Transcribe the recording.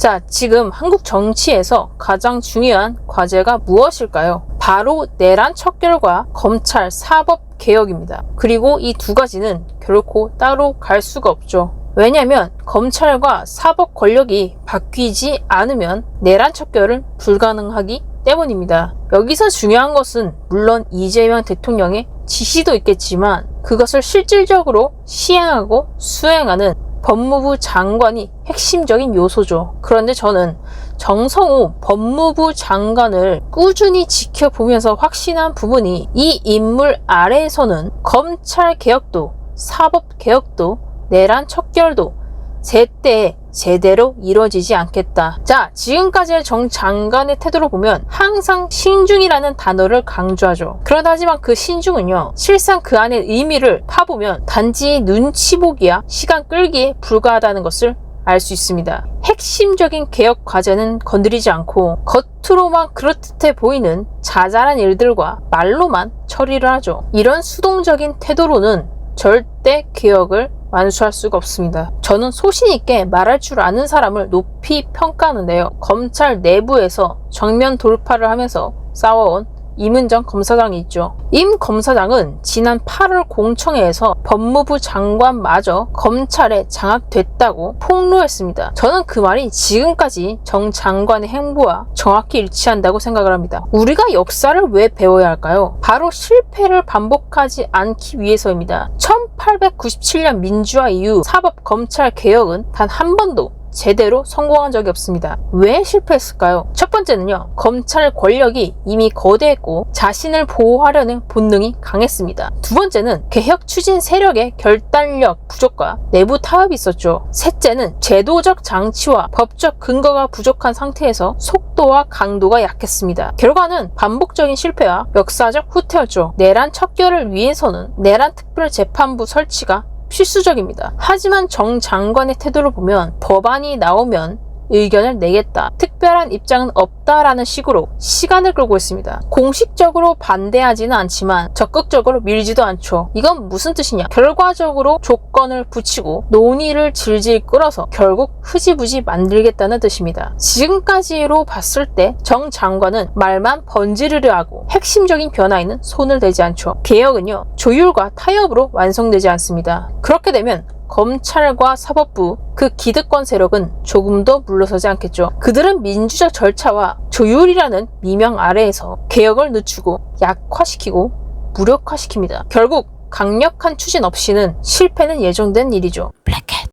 자, 지금 한국 정치에서 가장 중요한 과제가 무엇일까요? 바로 내란 척결과 검찰 사법 개혁입니다. 그리고 이 두 가지는 결코 따로 갈 수가 없죠. 왜냐하면 검찰과 사법 권력이 바뀌지 않으면 내란 척결은 불가능하기 때문입니다. 여기서 중요한 것은 물론 이재명 대통령의 지시도 있겠지만 그것을 실질적으로 시행하고 수행하는 법무부 장관이 핵심적인 요소죠. 그런데 저는 정성호 법무부 장관을 꾸준히 지켜보면서 확신한 부분이 이 인물 아래에서는 검찰 개혁도 사법 개혁도 내란 척결도 제때 제대로 이루어지지 않겠다. 자, 지금까지의 정 장관의 태도를 보면 항상 신중이라는 단어를 강조하죠. 그러다 하지만 그 신중은요, 실상 그 안의 의미를 파보면 단지 눈치 보기야 시간 끌기에 불과하다는 것을 알 수 있습니다. 핵심적인 개혁 과제는 건드리지 않고 겉으로만 그럴듯해 보이는 자잘한 일들과 말로만 처리를 하죠. 이런 수동적인 태도로는 절대 개혁을 완수할 수가 없습니다. 저는 소신 있게 말할 줄 아는 사람을 높이 평가하는데요. 검찰 내부에서 정면 돌파를 하면서 싸워온 임은정 검사장이 있죠. 임 검사장은 지난 8월 공청회에서 법무부 장관마저 검찰에 장악됐다고 폭로했습니다. 저는 그 말이 지금까지 정 장관의 행보와 정확히 일치한다고 생각을 합니다. 우리가 역사를 왜 배워야 할까요? 바로 실패를 반복하지 않기 위해서입니다. 1897년 민주화 이후 사법 검찰 개혁은 단 한 번도 제대로 성공한 적이 없습니다. 왜 실패했을까요? 첫 번째는요, 검찰 권력이 이미 거대했고 자신을 보호하려는 본능이 강했습니다. 두 번째는 개혁 추진 세력의 결단력 부족과 내부 타협이 있었죠. 셋째는 제도적 장치와 법적 근거가 부족한 상태에서 속도와 강도가 약했습니다. 결과는 반복적인 실패와 역사적 후퇴였죠. 내란 척결을 위해서는 내란 특별재판부 설치가 필수적입니다. 하지만 정 장관의 태도를 보면 법안이 나오면 의견을 내겠다. 특별한 입장은 없다라는 식으로 시간을 끌고 있습니다. 공식적으로 반대하지는 않지만 적극적으로 밀지도 않죠. 이건 무슨 뜻이냐? 결과적으로 조건을 붙이고 논의를 질질 끌어서 결국 흐지부지 만들겠다는 뜻입니다. 지금까지로 봤을 때 정 장관은 말만 번지르르 하고 핵심적인 변화에는 손을 대지 않죠. 개혁은요, 조율과 타협으로 완성되지 않습니다. 그렇게 되면 검찰과 사법부 그 기득권 세력은 조금 더 물러서지 않겠죠. 그들은 민주적 절차와 조율이라는 미명 아래에서 개혁을 늦추고 약화시키고 무력화시킵니다. 결국 강력한 추진 없이는 실패는 예정된 일이죠.